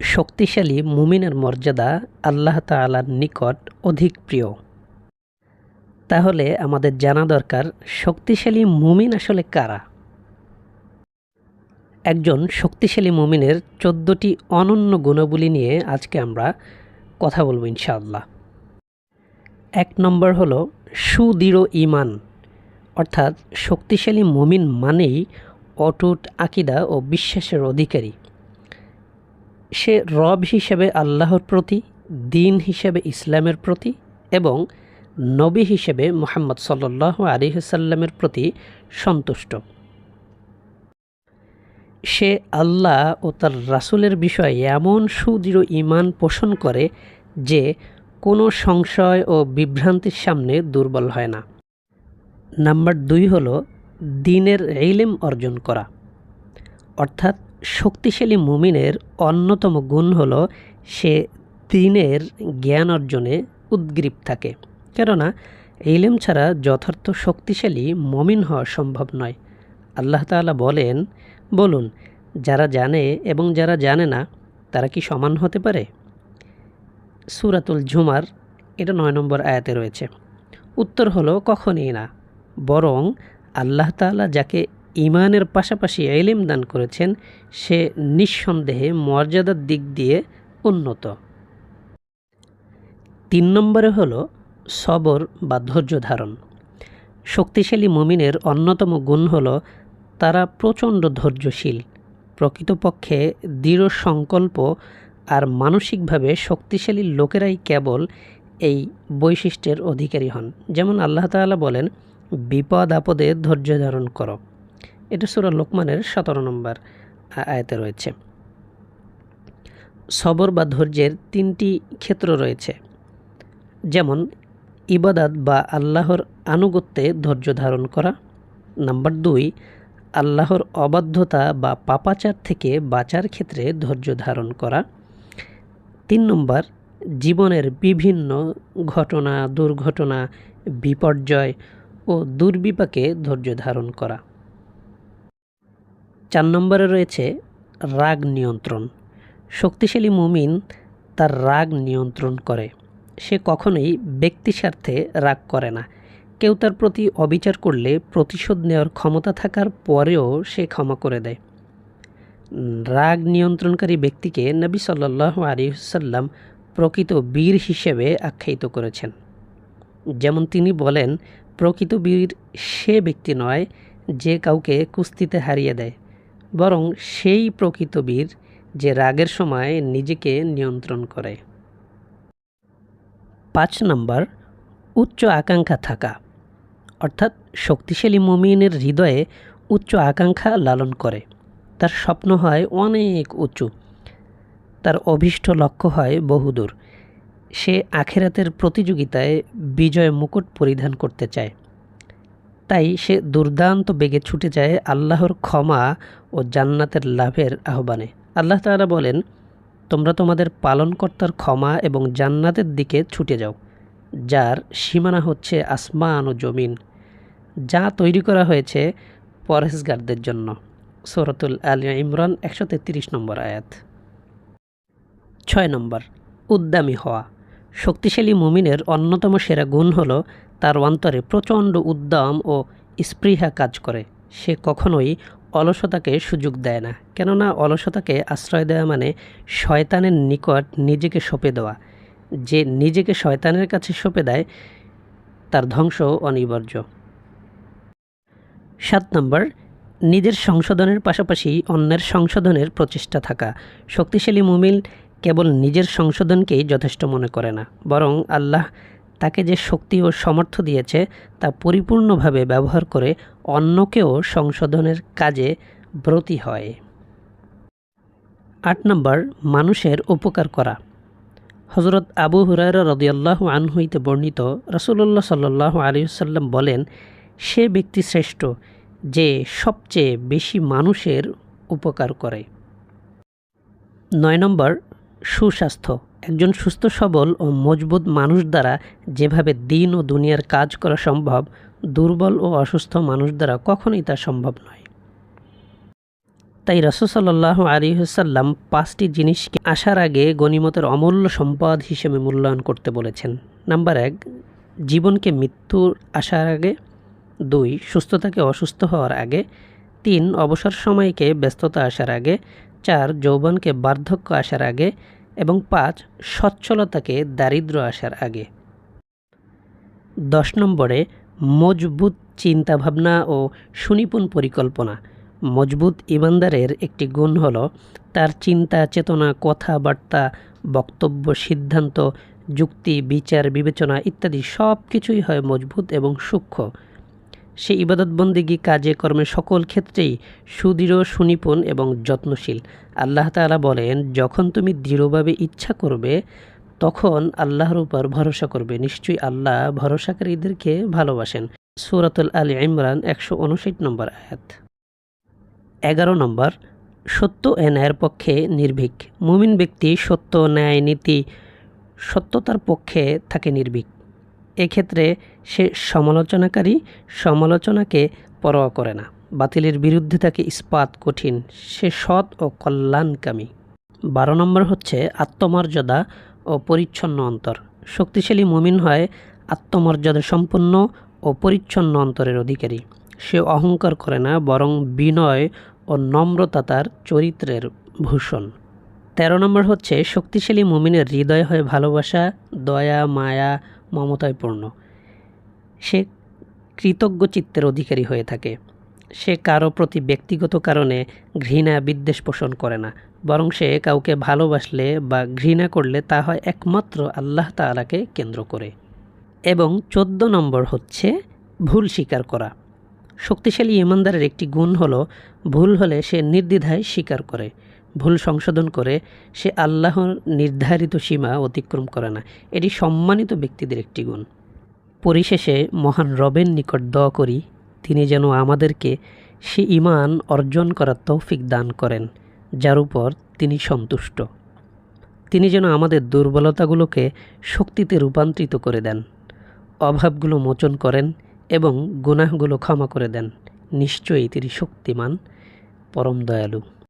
শক্তিশালী মুমিনের মর্যাদা আল্লাহ তাআলার নিকট অধিক প্রিয়। তাহলে আমাদের জানা দরকার, শক্তিশালী মুমিন আসলে কারা? একজন শক্তিশালী মুমিনের চোদ্দোটি অনন্য গুণাবলী নিয়ে আজকে আমরা কথা বলব ইনশাআল্লাহ। এক নম্বর হলো সুদৃঢ় ইমান অর্থাৎ শক্তিশালী মুমিন মানেই অটুট আকিদা ও বিশ্বাসের অধিকারী। সে রব হিসেবে আল্লাহর প্রতি, দিন হিসেবে ইসলামের প্রতি এবং নবী হিসেবে মোহাম্মদ সাল্লাহ আলিহাসাল্লামের প্রতি সন্তুষ্ট। সে আল্লাহ ও তার রাসুলের বিষয়ে এমন সুদৃঢ় ইমান পোষণ করে যে কোনো সংশয় ও বিভ্রান্তির সামনে দুর্বল হয় না। নাম্বার দুই হল, দিনের এলিম অর্জন করা। অর্থাৎ শক্তিশালী মুমিনের অন্যতম গুণ হল সে দিনের জ্ঞান অর্জনে উদ্গ্রীব থাকে। কেননা এলিম ছাড়া যথার্থ শক্তিশালী মমিন হওয়া সম্ভব নয়। আল্লাহ তাআলা বলেন, বলুন, যারা জানে এবং যারা জানে না, তারা কি সমান হতে পারে? সুরাতুল ঝুমার এটা নয় নম্বর আয়াতে রয়েছে। উত্তর হলো কখনই না, বরং আল্লাহ তাআলা যাকে ইমানের পাশাপাশি এলিম দান করেছেন সে নিঃসন্দেহে মর্যাদার দিক দিয়ে উন্নত। তিন নম্বরে হলো সবর বা ধৈর্য ধারণ। শক্তিশালী মমিনের অন্যতম গুণ হল তারা প্রচণ্ড ধৈর্যশীল। প্রকৃতপক্ষে দৃঢ় সংকল্প আর মানসিকভাবে শক্তিশালী লোকেরাই কেবল এই বৈশিষ্ট্যের অধিকারী হন। যেমন আল্লাহ তাআলা বলেন, বিপদ আপদে ধৈর্য ধারণ করো। এটা সুরা লোকমানের সতেরো নম্বর আয়তে রয়েছে। সবর বা ধৈর্যের তিনটি ক্ষেত্র রয়েছে। যেমন, ইবাদাত বা আল্লাহর আনুগত্যে ধৈর্য ধারণ করা। নাম্বার দুই, আল্লাহর অবাধ্যতা বা পাপাচার থেকে বাঁচার ক্ষেত্রে ধৈর্য ধারণ করা। তিন নম্বর, জীবনের বিভিন্ন ঘটনা, দুর্ঘটনা, বিপর্যয় ও দুর্বিপাকে ধৈর্য ধারণ করা। চার নম্বরে রয়েছে রাগ নিয়ন্ত্রণ। শক্তিশালী মুমিন তার রাগ নিয়ন্ত্রণ করে। সে কখনোই ব্যক্তি স্বার্থে রাগ করে না। কেউ তার প্রতি অবিচার করলে প্রতিশোধ নেওয়ার ক্ষমতা থাকার পরেও সে ক্ষমা করে দেয়। রাগ নিয়ন্ত্রণকারী ব্যক্তিকে নবী সাল্লাহ আলিসাল্লাম প্রকৃত বীর হিসেবে আখ্যায়িত করেছেন। যেমন তিনি বলেন, প্রকৃত বীর সে ব্যক্তি নয় যে কাউকে কুস্তিতে হারিয়ে দেয়। বরং সেই প্রকৃত বীর যে রাগের সময় নিজেকে নিয়ন্ত্রণ করে। পাঁচ নম্বর, উচ্চ আকাঙ্ক্ষা থাকা, অর্থাৎ শক্তিশালী মমিনের হৃদয়ে উচ্চ আকাঙ্ক্ষা লালন করে। তার স্বপ্ন হয় অনেক উঁচু, তার অভীষ্ট লক্ষ্য হয় বহুদূর। সে আখেরাতের প্রতিযোগিতায় বিজয় মুকুট পরিধান করতে চায়। তাই সে দুর্দান্ত বেগে ছুটে যায় আল্লাহর ক্ষমা ও জান্নাতের লাভের আহ্বানে। আল্লাহ তাআলা বলেন, তোমরা তোমাদের পালনকর্তার ক্ষমা এবং জান্নাতের দিকে ছুটে যাও, যার সীমানা হচ্ছে আসমান ও জমিন, যা তৈরি করা হয়েছে পরহেজগারদের জন্য। সরতুল আলিয়া ইমরান একশো তেত্রিশ নম্বর আয়াত। ছয় নম্বর উদ্দামী হওয়া। শক্তিশালী মুমিনের অন্যতম সেরা গুণ হল তার অন্তরে প্রচণ্ড উদ্যম ও স্পৃহা কাজ করে। সে কখনোই অলসতাকে সুযোগ দেয় না, কেননা অলসতাকে আশ্রয় দেওয়া মানে শয়তানের নিকট নিজেকে সঁপে দেওয়া। যে নিজেকে শয়তানের কাছে সঁপে দেয়, তার ধ্বংস অনিবার্য। সাত নম্বর, নিজের সংশোধনের পাশাপাশি অন্যের সংশোধনের প্রচেষ্টা থাকা। শক্তিশালী মুমিল কেবল নিজের সংশোধনকেই যথেষ্ট মনে করে না, বরং আল্লাহ তাকে যে শক্তি ও সমর্থ দিয়েছে তা পরিপূর্ণভাবে ব্যবহার করে অন্যকেও সংশোধনের কাজে ব্রতী হয়। আট নম্বর, মানুষের উপকার করা। হজরত আবু হুরায়রা রদিয়াল্লাহ আনহুইতে বর্ণিত রসুল্লাহ সাল্লাহ আলিয়াল্লাম বলেন, সে ব্যক্তি শ্রেষ্ঠ যে সবচেয়ে বেশি মানুষের উপকার করে। নয় নম্বর, সুস্বাস্থ্য। একজন সুস্থ, সবল ও মজবুত মানুষ দ্বারা যেভাবে দিন ও দুনিয়ার কাজ করা সম্ভব, দুর্বল ও অসুস্থ মানুষ দ্বারা কখনোই তা সম্ভব নয়। তাই রসুসাল্লাহ আলিহাল্লাম পাঁচটি জিনিসকে আসার আগে গণিমতের অমূল্য সম্পদ হিসেবে মূল্যায়ন করতে বলেছেন। নাম্বার এক, জীবনকে মৃত্যুর আসার আগে। দুই, সুস্থতাকে অসুস্থ হওয়ার আগে। তিন, অবসর সময়কে ব্যস্ততা আসার আগে। চার, যৌবনকে বার্ধক্য আসার আগে। এবং পাঁচ, সচ্ছলতাকে দারিদ্র্য আসার আগে। দশ নম্বরে, মজবুত চিন্তাভাবনা ও সুনিপুণ পরিকল্পনা। মজবুত ইমানদারের একটি গুণ হল তার চিন্তা, চেতনা, কথাবার্তা, বক্তব্য, সিদ্ধান্ত, যুক্তি, বিচার, বিবেচনা ইত্যাদি সব কিছুই হয় মজবুত এবং সূক্ষ্ম। সে ইবাদতবন্দিগি কাজে কর্মে সকল ক্ষেত্রেই সুদৃঢ়, সুনিপুণ এবং যত্নশীল। আল্লাহ তাআলা বলেন, যখন তুমি দৃঢ়ভাবে ইচ্ছা করবে, তখন আল্লাহর উপর ভরসা করবে। নিশ্চয়ই আল্লাহ ভরসাকারীদেরকে ভালোবাসেন। সুরাতুল আলী ইমরান, একশো উনষাট নম্বর আয়াত। এগারো নম্বর, সত্য এ ন্যায়ের পক্ষে নির্ভীক। মুমিন ব্যক্তি সত্য, ন্যায়, নীতি, সত্যতার পক্ষে থাকে নির্ভীক। এক্ষেত্রে সে সমালোচনাকারী সমালোচনাকে পরোয়া করে না। বাতিলের বিরুদ্ধে তাকে ইস্পাত কঠিন, সে সৎ ও কল্যাণকামী। বারো নম্বর হচ্ছে আত্মমর্যাদা ও পরিচ্ছন্ন অন্তর। শক্তিশালী মুমিন হয় আত্মমর্যাদা সম্পন্ন ও পরিচ্ছন্ন অন্তরের অধিকারী। সে অহংকার করে না, বরং বিনয় ও নম্রতা তার চরিত্রের ভূষণ। তেরো নম্বর হচ্ছে, শক্তিশালী মুমিনের হৃদয় হয় ভালোবাসা, দয়া, মায়া, মমতায় পূর্ণ। সে কৃতজ্ঞ চিত্তের অধিকারী হয়ে থাকে। সে কারও প্রতি ব্যক্তিগত কারণে ঘৃণা, বিদ্বেষ পোষণ করে না। বরং সে কাউকে ভালোবাসলে বা ঘৃণা করলে তা হয় একমাত্র আল্লাহ তাআলাকে কেন্দ্র করে। এবং চোদ্দ নম্বর হচ্ছে, ভুল স্বীকার করা। শক্তিশালী ইমানদারের একটি গুণ হলো, ভুল হলে সে নির্দ্বিধায় স্বীকার করে। ভুল সংশোধন করে সে আল্লাহর নির্ধারিত সীমা অতিক্রম করে না। এটি সম্মানিত ব্যক্তিদের একটি গুণ। পরিশেষে মহান রবের নিকট দোয়া করি, তিনি যেন আমাদেরকে সে ইমান অর্জন করার তৌফিক দান করেন, যার উপর তিনি সন্তুষ্ট। তিনি যেন আমাদের দুর্বলতাগুলোকে শক্তিতে রূপান্তরিত করে দেন, অভাবগুলো মোচন করেন এবং গুনাহগুলো ক্ষমা করে দেন। নিশ্চয়ই তিনি শক্তিমান, পরম দয়ালু।